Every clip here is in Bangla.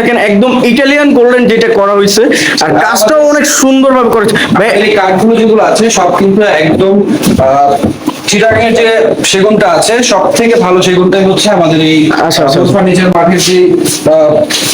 দেখেন একদম ইটালিয়ান গোল্ডেন যেটা করা হয়েছে আর কাজটাও অনেক সুন্দরভাবে করেছে। ভাই এই কাঠগুলো যেগুলো আছে সব কিন্তু একদম চিটাগাংয়ের যে সেগুনটা আছে সব থেকে ভালো সেগুনটাই হচ্ছে আমাদের এই আচ্ছা, আচ্ছা। ফার্নিচার মার্কেট যে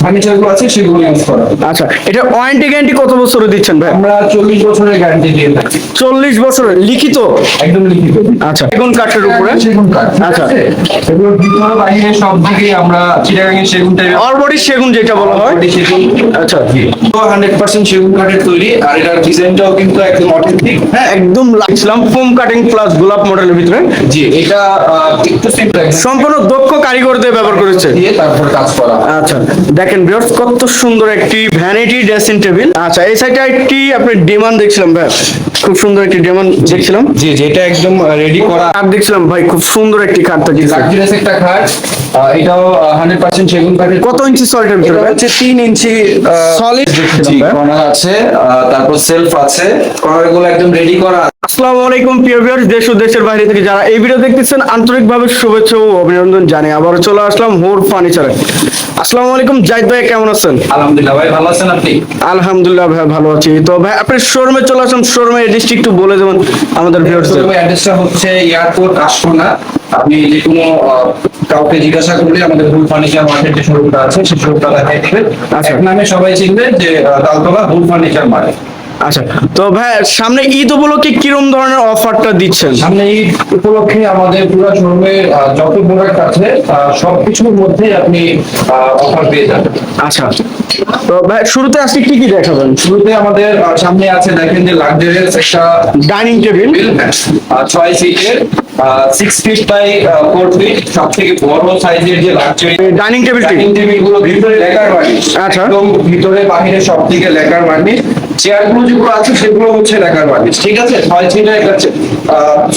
ফার্নিচারগুলো আছে সেগুলো ইউজ করা। আচ্ছা এটা ওয়ারেন্টি গ্যারান্টি কত বছরে দিচ্ছেন ভাই? আমরা চল্লিশ বছরের গ্যারান্টি দিয়ে থাকি। চল্লিশ বছরের লিখিত? একদম লিখিত। আচ্ছা সেগুন কাঠের উপরে? সেগুন কাঠ আচ্ছা। আচ্ছা ভিতরে বাইরে সব দিকেই আমরা চিটাগাংয়ের সেগুনটাই অলবডি সেগুন যেটা বলা হয়। সেগুন আচ্ছা হান্ড্রেড পার্সেন্ট সেগুন কাঠের তৈরি আর এটার ডিজাইনটাও কিন্তু একদম অথেন্টিক হ্যাঁ একদম লাগছিলাম ফোম কাটিং প্লাস গোলাপ মডেলের ভিতরে। জি এটা একটু সিম্পল সম্পূর্ণ দক্ষ কারিগর দিয়ে ব্যবহার করেছে। দিয়ে তারপর কাজ করা। আচ্ছা দেখেন ভিউয়ার্স কত সুন্দর একটি ভ্যানিটি ড্রেসিং টেবিল আচ্ছা এই সাইডে একটি আপনি ডিমান্ড দেখছিলাম ভাই। খুব সুন্দর একটি ডিমান্ড দেখছিলাম। জি যেটা একদম রেডি করা। কাঠ দেখছিলাম ভাই খুব সুন্দর একটি কাঠ থাকিয়েছে লাক্সারিয়াস একটা খাট। এটাও হান্ড্রেড পার্সেন্ট সেগুন কাঠের কত ইঞ্চি সলিডের হচ্ছে ইঞ্চি Solid জি কর্নার আছে তারপর সেলফ আছে। কর্নারগুলো একদম রেডি করা আসসালামু আলাইকুম প্রিয় ভিউয়ার্স দেশ ও দেশের বাইরে থেকে যারা এই ভিডিও দেখতেছেন আন্তরিকভাবে শুভেচ্ছা ও অভিনন্দন জানাই। আবার চলে আসলাম হোর ফার্নিচারে আসসালামু আলাইকুম জাহিদ ভাই কেমন আছেন? আলহামদুলিল্লাহ ভাই ভালো আছেন আপনি? আলহামদুলিল্লাহ ভাই ভালো আছি। তো ভাই আপনি শোরুমে চলে আসলাম শোরুমে এডিস্ট একটু বলে দেবেন আমাদের ভিউয়ার্সদের শোরুমের অ্যাড্রেসটা হচ্ছে এয়ারপোর্ট আশকোনা আপনি যে কোনো কাউকে জিজ্ঞাসা করলে আমাদের ভুল ফার্নিচার মার্কেট যে শোরুমটা আছে সেই শোরুমটা দেখাই দিবে। আচ্ছা। এক নামে সবাই চিনবে যে তালতলা হুল ফার্নিচার মার্কেট আচ্ছা। তো ভাই সামনে ঈদ উপলক্ষে কিরম ধরনের অফারটা দিচ্ছেন? সামনে এই উপলক্ষে আমাদের পুরো শোরুমে যত প্রোডাক্ট আছে সবকিছুর মধ্যে আপনি অফার পেয়ে যাবেন। আচ্ছা। তো ভাই শুরুতে আজকে কি কি দেখাবেন? শুরুতে আমাদের সামনে আছে দেখেন যে লাক্সারিয়াস একটা ডাইনিং টেবিল ছয় সিটের six feet by four feet সব থেকে বড় সাইজের যে লাক্সারি ডাইনিং টেবিল ডাইনিং টেবিলগুলো ভিতরে লেকার বার্নিশ আচ্ছা। একদম ভিতরে বাহিরে সব থেকে লেকার বার্নিশ চেয়ারগুলো যেগুলো আছে সেগুলো হচ্ছে লেকার বার্নিশ ঠিক আছে? ছয় সিটের একটা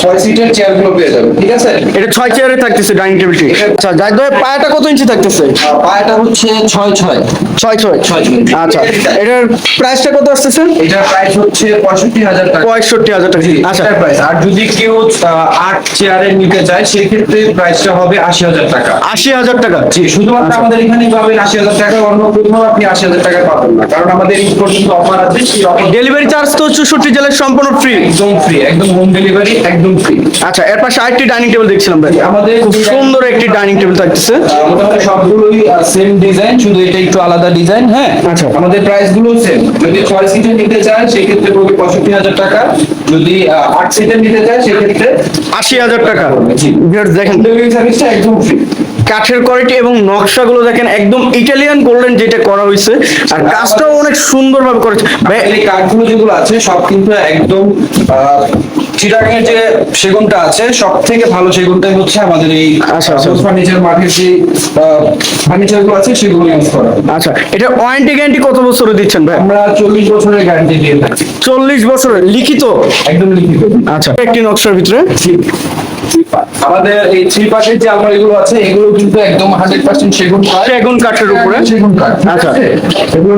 ছয় সিটের চেয়ারগুলো পেয়ে যাবেন ঠিক আছে? এটা ছয় চেয়ারে থাকতেছে ডাইনিং টেবিলটি আচ্ছা জাহিদ ভাই পায়াটা কত ইঞ্চি থাকতেছে? পায়াটা হচ্ছে ছয় ছয়। ছয় ছয়? ছয়। আচ্ছা এটার প্রাইসটা কত আসতেছে? এটার প্রাইস হচ্ছে পঁয়ষট্টি হাজার টাকা। পঁয়ষট্টি হাজার টাকা। আচ্ছা। প্রাইস আর যদি কেউ আট চেয়ারে নিতে চায় সেক্ষেত্রে প্রাইসটা হবে আশি হাজার টাকা। আশি হাজার টাকা। জি শুধুমাত্র আচ্ছা। আমাদের এখানেই পাবেন আশি হাজার টাকা অন্য কোথাও আপনি আশি হাজার টাকা পাবেন না। কারণ আমাদের এই পর্যন্ত অফার আছে ডেলিভারি চার্জ তো চৌষট্টি জেলায় সম্পূর্ণ ফ্রি একদম ফ্রি একদম হোম ডেলিভারি একদম ফ্রি আচ্ছা এর পাশে আরেকটি ডাইনিং টেবিল দেখছিলাম ভাই। আমাদের খুব সুন্দর একটি ডাইনিং টেবিল থাকতেছে। মোটামুটি সবগুলোই সেম ডিজাইন শুধু এটা একটু আলাদা ডিজাইন হ্যাঁ? আচ্ছা। আমাদের প্রাইসগুলো সেম যদি ছয় সিটের নিতে চায় সেক্ষেত্রে পড়বে পঁয়ষট্টি হাজার টাকা। যদি আট সিটের নিতে চায় সেক্ষেত্রে আশি হাজার টাকা। জি। দেখেন। ডেলিভারি সার্ভিসটা একদম ফ্রি কাঠের কোয়ালিটি এবং নকশাগুলো দেখেন একদম ইটালিয়ান গোল্ডেন যেটা করা হয়েছে। আর কাজটাও অনেক সুন্দরভাবে করেছে। ভাই এই কাঠগুলো যেগুলো আছে সব কিন্তু একদম চিটাগাংয়ের যে সেগুনটা আছে সব থেকে ভালো সেগুনটাই হচ্ছে আমাদের এই আচ্ছা, আচ্ছা। ফার্নিচার মার্কেট যে ফার্নিচারগুলো আছে সেগুলো ইউজ করা। আচ্ছা এটা ওয়ারেন্টি গ্যারান্টি কত বছরে দিচ্ছেন ভাই? আমরা চল্লিশ বছরের গ্যারান্টি দিয়ে থাকি। চল্লিশ বছরের লিখিত? একদম লিখিত। আচ্ছা একটি নকশার ভিতরে? আমাদের এই থ্রি যে আছে এগুলো কিন্তু একদম হান্ড্রেড পার্সেন্ট সেগুন কাঠ। সেগুন কাঠের উপরে। সেগুন কাঠ আচ্ছা।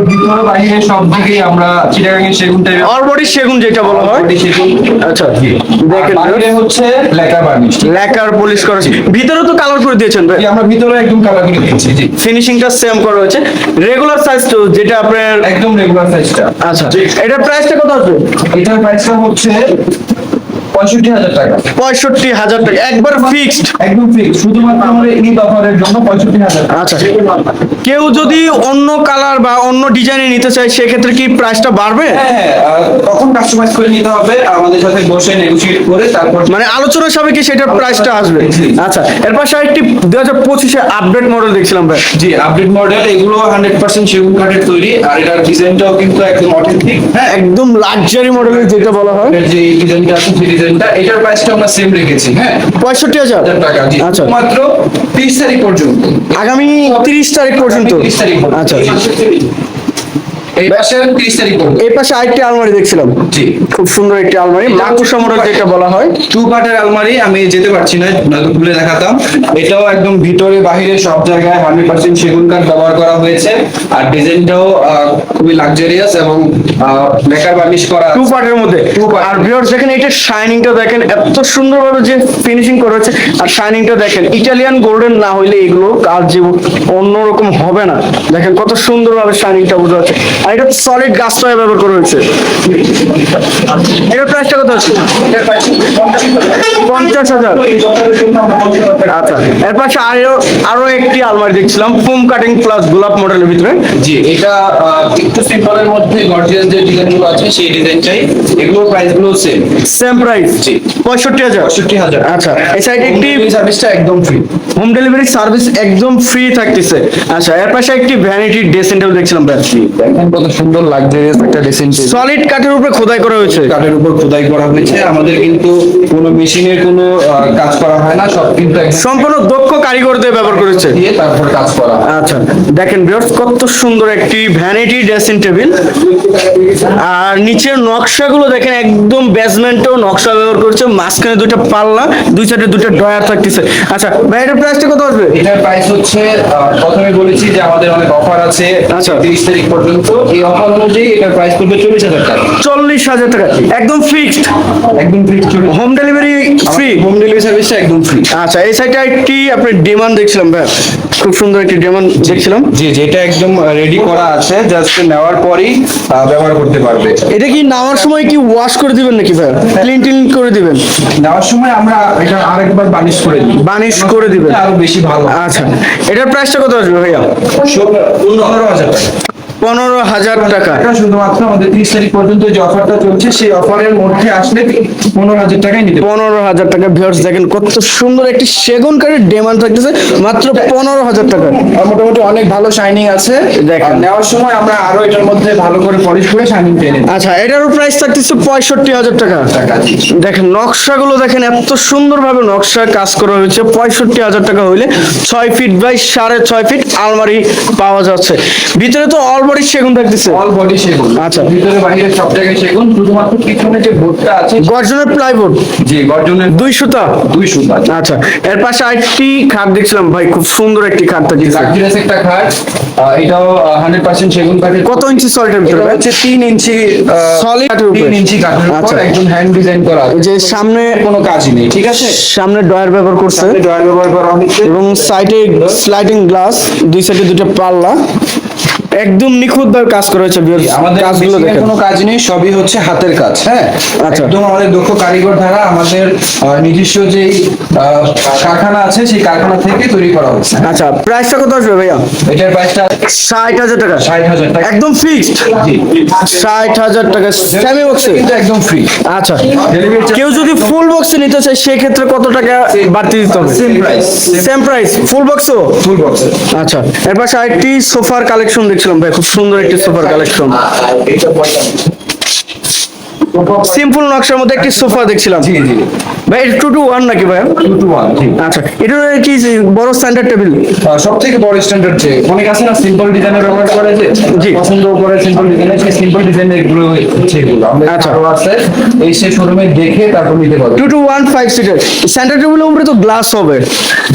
ভিতরে বাইরে সব দিকেই আমরা চিটাগাংয়ের সেগুনটা অলবডি সেগুন যেটা বলা হয়। সেগুন। আচ্ছা দেখেন দেখেন। বাইরে হচ্ছে লেকার বার্নিশ লেকার পলিশ করা ভিতরে তো কালার করে দিয়েছেন ভাই। আমরা ভিতরে একদম কালার করে দিচ্ছি জি। ফিনিশিংটা সেম করা হয়েছে। রেগুলার সাইজ তো যেটা আপনার একদম রেগুলার সাইজটা আচ্ছা। এটার প্রাইসটা কত আছে এটার প্রাইসটা হচ্ছে পঁয়ষট্টি হাজার টাকা। পঁয়ষট্টি হাজার টাকা। একবার ফিক্সড একদম ফিক্স শুধুমাত্র আমাদের ঈদ অফারের জন্য পঁয়ষট্টি হাজার আচ্ছা। কেউ যদি অন্য কালার বা অন্য ডিজাইনে নিতে চায় সেক্ষেত্রে কি প্রাইসটা বাড়বে? হ্যাঁ হ্যাঁ তখন কাস্টমাইজ করে নিতে হবে। আমাদের সাথে বসে নেগোশিয়েট করে তারপর মানে আলোচনা সাপেক্ষে সেটার প্রাইসটা আসবে। আচ্ছা এর পাশে আরেকটি দুই হাজার পঁচিশে আপডেট মডেল দেখছিলাম ভাই। জি আপডেট মডেল এগুলো হান্ড্রেড পার্সেন্ট সেগুন কাঠের তৈরি। আর এটার ডিজাইনটাও কিন্তু একদম অথেন্টিক হ্যাঁ একদম লাক্সারি মডেলের যেটা বলা হয়। যে ডিজাইনটা আছে সেই ডিজাইনটা এটার প্রাইসটা আমরা সেম রেখেছি হ্যাঁ? পঁয়ষট্টি হাজার। টাকা আচ্ছা। মাত্র তিরিশ তারিখ পর্যন্ত। আগামী তিরিশ তারিখ পর্যন্ত? তিরিশ তারিখ পর্যন্ত। আচ্ছা এই পাশে তিরিশ তারিখ এই পাশে আরেকটি আলমারি দেখছিলাম। জি। খুব সুন্দর একটি আলমারি। মাকুসা মডেল যেটা বলা হয়। টু পার্টের আলমারি আমি যেতে পারছি না নয়তো খুলে দেখাতাম। এটাও একদম ভিতরে বাহিরে সব জায়গায় হান্ড্রেড পার্সেন্ট সেগুন কাঠ ব্যবহার করা হয়েছে। আর ডিজাইনটাও খুবই লাক্সারিয়াস এবং মেকার বার্নিশ করা টু পার্টের মধ্যে। আর ভিউয়ার্স দেখেন এটা শাইনিংটা দেখেন এত সুন্দরভাবে যে ফিনিশিং করা হয়েছে। আর শাইনিংটা দেখেন ইটালিয়ান গোল্ডেন না হইলে এগুলো কাজ অন্যরকম হবে না। দেখেন কত সুন্দরভাবে শাইনিংটা বোঝা যাচ্ছে। আর এটা সলিড গাছ ব্যবহার করা হয়েছে। এটার প্রাইসটা কত আছে? পঞ্চাশ হাজার। আচ্ছা এর পাশে আরও আরও একটি আলমারি দেখছিলাম ফোম কাটিং প্লাস গোলাপ মডেলের ভিতরে। জি এটা একটু সিম্পলের মধ্যে গর্জিয়াস যে ডিজাইনগুলো আছে সেই ডিজাইনটাই এগুলোর প্রাইসগুলো সেম সেম প্রাইস জি। পঁয়ষট্টি হাজার? পঁয়ষট্টি হাজার। আচ্ছা এই সাইডে একটি সার্ভিসটা একদম ফ্রি হোম ডেলিভারি সার্ভিস একদম ফ্রি থাকতেছে। আচ্ছা এর পাশে একটি ভ্যানিটি ড্রেসিং টেবিল দেখছিলাম দেখেন কত সুন্দর লাক্সারিয়াস একটা ড্রেসিং টেবিল সলিড কাঠের উপরে খোদাই করা হয়েছে। কাঠের উপর খোদাই করা হয়েছে। আমাদের কিন্তু কোনো মেশিনের কোনো কাজ করা হয় না। সব কিন্তু সম্পূর্ণ দক্ষ কারিগরদের ব্যবহার করেছে। দিয়ে তারপর কাজ করা আচ্ছা দেখেন ভিউয়ার্স কত সুন্দর একটি ভ্যানিটি ড্রেসিং টেবিল আর নিচের নকশাগুলো দেখেন একদম বেসমেন্টও নকশা ব্যবহার করেছে। মাঝখানে দুটো পাল্লা দুই সাইডে দুটো ডয়ার থাকতেছে। আচ্ছা ভাই এটার প্রাইসটা কত আসবে? এটার প্রাইস হচ্ছে প্রথমে বলেছি যে আমাদের অনেক অফার আছে আচ্ছা। তিরিশ তারিখ পর্যন্ত। এই অফার অনুযায়ী এটার প্রাইস পড়বে চল্লিশ হাজার টাকা। চল্লিশ হাজার টাকা। একদম ফিক্সড একদম free home delivery free home delivery সার্ভিসটা একদম ফ্রি আচ্ছা এই সাইডে একটি আপনি ডিমান্ড দেখছিলাম ভাই। খুব সুন্দর একটি ডিমান্ড দেখছিলাম। জি যেটা একদম রেডি করা আছে জাস্ট নেওয়ার পরই ব্যবহার করতে পারবে। এটা কি নেওয়ার সময় কি ওয়াশ করে দিবেন নাকি ভাই? ক্লিন টিন করে দিবেন? নেওয়ার সময় আমরা এটা আরেকবার বানিশ করে দিই। বানিশ করে দিবেন। আরও বেশি ভালো। আচ্ছা এটার প্রাইসটা কত আসবে ভাইয়া? পনেরো হাজার টাকা। পনেরো হাজার টাকা। শুধুমাত্র আমাদের তিরিশ তারিখ পর্যন্ত যে অফারটা চলছে সেই অফারের মধ্যে আসলে পনেরো হাজার টাকায় নিতে পনেরো হাজার টাকা ভিউয়ার্স দেখেন কত সুন্দর একটি সেগুন কাঠের ডিমান্ড থাকতেছে মাত্র পনেরো হাজার টাকা। আর মোটামুটি অনেক ভালো শাইনিং আছে। দেখেন। নেওয়ার সময় আমরা আরও এটার মধ্যে ভালো করে পলিশ করে শাইনিং দিই। আচ্ছা এটারও প্রাইস থাকতেছে পঁয়ষট্টি হাজার টাকা। দেখেন নকশাগুলো দেখেন এত সুন্দরভাবে নকশা কাজ করা হয়েছে। পঁয়ষট্টি হাজার টাকা হইলে ছয় ফিট বাই সাড়ে ছয় ফিট আলমারি পাওয়া যাচ্ছে। ভিতরে তো অলবডি সেগুন থাকতেছে অল বডি সেগুন। আচ্ছা। ভিতরে বাইরে সব জায়গায় সেগুন শুধুমাত্র পিছনে যে বোর্ডটা আছে গর্জনের প্লাইবোর্ড জি গর্জনের দুই সুতা? দুই সুতা। আচ্ছা এর পাশে আরেকটি খাট দেখছিলাম ভাই খুব সুন্দর একটি খাট থাকতেছে লাক্সারিয়াস একটা খাট। এটাও হান্ড্রেড পার্সেন্ট সেগুন কাঠের কত ইঞ্চি ভিতরে ভাই? হচ্ছে তিন ইঞ্চি Solid কাঠের উপরে? তিন ইঞ্চি কাঠের উপর আচ্ছা। একদম হ্যান্ড ডিজাইন করা আছে। যে সামনে কোনো কাজই নেই ঠিক আছে? সামনে ডয়ার ব্যবহার করছে। ড্রয়ার ব্যবহার করা হচ্ছে। এবং সাইডে স্লাইডিং গ্লাস দুই সাইডে দুটো পাল্লা। একদম নিখুঁত ভাবে কাজ করা হয়েছে। আমাদের কাজগুলো দেখেন। কোনো কাজ নেই সবই হচ্ছে হাতের কাজ হ্যাঁ? আচ্ছা। একদম আমাদের দক্ষ কারিগর দ্বারা আমাদের নিজস্ব যে কারখানা আছে সেই কারখানা থেকে তৈরি করা হচ্ছে আচ্ছা প্রাইসটা কত আসবে ভাইয়া? এটার প্রাইসটা ষাট হাজার টাকা। ষাট হাজার টাকা। একদম ফিক্সড জি। ষাট হাজার টাকা সেমি বক্সে কিন্তু একদম ফ্রি আচ্ছা। কেউ যদি ফুল বক্সে নিতে চায় সেই ক্ষেত্রে কত টাকা বাড়তি দিতে হবে? Same price same price full বক্সও ফুল বক্স আচ্ছা। এর পাশে আরেকটি সোফার কালেকশন দেখছিলাম ভাই খুব সুন্দর একটি সুপার কালেকশন। সিম্পল নকশার মধ্যে একটি সোফা দেখছিলাম। জি জি। ভাই এটা টু টু ওয়ান নাকি ভাই? টু টু ওয়ান জি। আচ্ছা এটা কি বড় স্ট্যান্ডার্ড টেবিল সব থেকে বড় স্ট্যান্ডার্ড যে অনেক আছে না সিম্পল ডিজাইনের ব্যবহার করে যে জি। পছন্দ করে সিম্পল ডিজাইনের সেই সিম্পল ডিজাইনের এগুলো হচ্ছে এগুলো। আচ্ছা। আরও আছে এই সে শোরুমে দেখে তারপর নিতে পারবে। Two two one five seater standard টেবিলের উপরে তো গ্লাস হবে।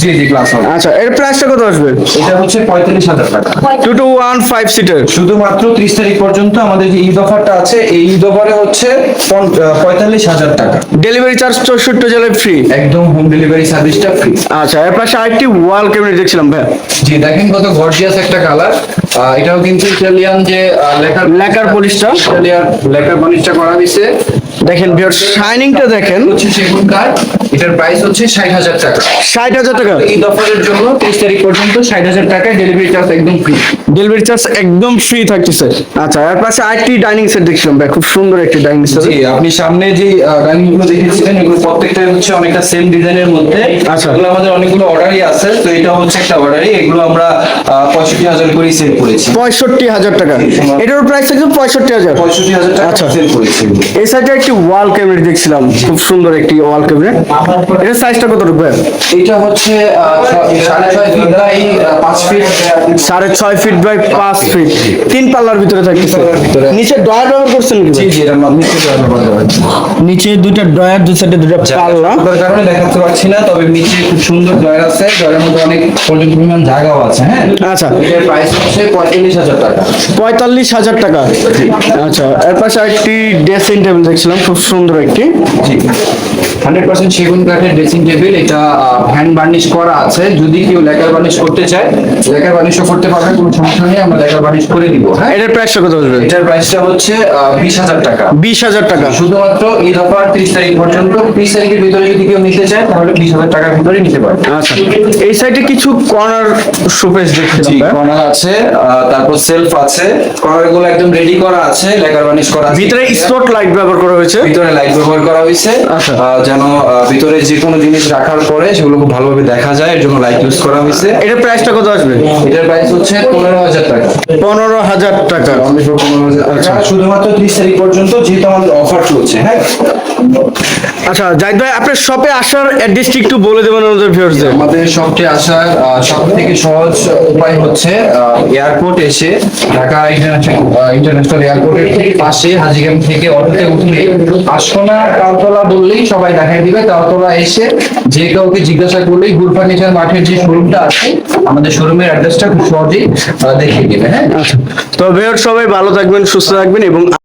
জি জি গ্লাস হবে। আচ্ছা এর প্রাইসটা কত আসবে? এটা হচ্ছে পঁয়তাল্লিশ হাজার টাকা। Two two one five seater শুধুমাত্র ত্রিশ তারিখ পর্যন্ত আমাদের যে ঈদ অফারটা আছে এই ঈদ অফারে হচ্ছে পঁয়তাল্লিশ হাজার টাকা। ডেলিভারি চার্জ চৌষট্টি জেলায় ফ্রি একদম হোম ডেলিভারি সার্ভিসটা ফ্রি আচ্ছা এর পাশে আরেকটি ওয়াল ক্যাবিনেট দেখছিলাম ভাই জি দেখেন কত গর্জিয়াস একটা কালার এটাও কিন্তু ইটালিয়ান যে লেখার লেকার পলিশটা ইটালিয়ান লেখার পলিশটা করা হয়েছে। দেখেন ভিউয়ার শাইনিংটা দেখেন। সেগুন কাঠ এটার প্রাইস হচ্ছে ষাট হাজার টাকা। ষাট হাজার টাকা। ঈদ অফারের জন্য তেইশ তারিখ পর্যন্ত ষাট হাজার টাকায় ডেলিভারি চার্জ একদম ফ্রি ডেলিভারি চার্জ একদম ফ্রি থাকতেছে। আচ্ছা এর পাশে আরেকটি ডাইনিং সেট দেখছিলাম ভাই খুব সুন্দর একটি ডাইনিং সেট জি আপনি সামনে যে ডাইনিংগুলো দেখেছিলেন এগুলো প্রত্যেকটা হচ্ছে অনেকটা সেম ডিজাইনের মধ্যে। আচ্ছা। এগুলো আমাদের অনেকগুলো অর্ডারই আছে তো এটা হচ্ছে একটা অর্ডারই এগুলো আমরা পঁয়ষট্টি হাজার করে সেল করেছি। পঁয়ষট্টি হাজার টাকা। এটার প্রাইস থাকছে হাজার। পঁয়ষট্টি হাজার টাকা আচ্ছা। সেল করেছি। এই সাইডে একটি ওয়াল ক্যাবিনেট দেখছিলাম। খুব সুন্দর একটি ওয়াল ক্যাবিনেট এটার সাইজটা কত রূপে এটা হচ্ছে সাড়ে ছয় ফিট বাই পাঁচ ফিট তিন পাল্লার ভিতরে থাকতেছে। নিচে ডয়ার ব্যবহার করছেন নিচে দুইটা ডয়ার দুই সাইডে দুইটা পাল্লা। কারণে দেখাতে পারছি না তবে নিচে খুব সুন্দর জয়ের আছে। জয়ের মধ্যে অনেক পর্যাপ্ত পরিমাণ জায়গাও আছে হ্যাঁ? আচ্ছা। এটার প্রাইস হচ্ছে পঁয়তাল্লিশ হাজার টাকা। পঁয়তাল্লিশ হাজার টাকা। আচ্ছা এর পাশে একটি ড্রেসিং টেবিল দেখছিলাম। খুব সুন্দর একটি। জি। হান্ড্রেড পার্সেন্ট সেগুন কাঠের ড্রেসিং টেবিল এটা হ্যান্ড বার্নিশ করা আছে। যদি কেউ লেকার বার্নিশ করতে চায় লেকার বার্নিশও করতে পারবে কোনো সমস্যা নেই আমরা লেকার বার্নিশ করে দিব হ্যাঁ? এটার প্রাইসটা কত আসবে? এটার প্রাইসটা হচ্ছে বিশ হাজার টাকা। বিশ হাজার টাকা। শুধুমাত্র ঈদ অফার ত্রিশ তারিখ পর্যন্ত ত্রিশ তারিখের ভিতরে যদি কেউ নিতে চায় তাহলে বিশ হাজার টাকার ভিতরে নিতে পারবে। আচ্ছা। এই সাইডে কিছু কর্নার শোকেস জি দেখছিলাম কর্নার আছে তারপর সেলফ আছে। কর্নারগুলো একদম রেডি করা আছে লেকার বার্নিশ করা আছে। ভিতরে স্পট লাইট ব্যবহার করা হয়েছে ভিতরে লাইট ব্যবহার করা হয়েছে। আচ্ছা। যেন ভিতরে যে কোনো জিনিস রাখার পরে সেগুলো খুব ভালোভাবে দেখা যায় এর জন্য লাইট ইউজ করা হয়েছে। এটার প্রাইসটা কত আসবে? এটার প্রাইস হচ্ছে পনেরো হাজার টাকা। পনেরো হাজার টাকা। Only for 15,000 টাকা। শুধুমাত্র ত্রিশ তারিখ পর্যন্ত যেহেতু আমাদের অফার চলছে হ্যাঁ? আচ্ছা জাহিদ ভাই আপনার শপে আসার অ্যাড্রেসটি একটু বলে দেবেন আমাদের ভিউয়ার্সদের আমাদের শপটি আসার সব থেকে সহজ উপায় হচ্ছে এয়ারপোর্ট এসে ঢাকা ইন্টারন্যাশনাল এয়ারপোর্টের ঠিক পাশে হাজিগ্রাম থেকে অটোতে উঠলে আশকোনা তালতলা বললেই সবাই দেখাই দিবে। তালতলা এসে যে কাউকে জিজ্ঞাসা করলেই গুড ফার্নিচার মাঠের যে শোরুমটা আছে আমাদের শোরুমের অ্যাড্রেসটা খুব সহজেই দেখিয়ে দিবে হ্যাঁ? আচ্ছা। তো ভিউয়ার সবাই ভালো থাকবেন সুস্থ থাকবেন এবং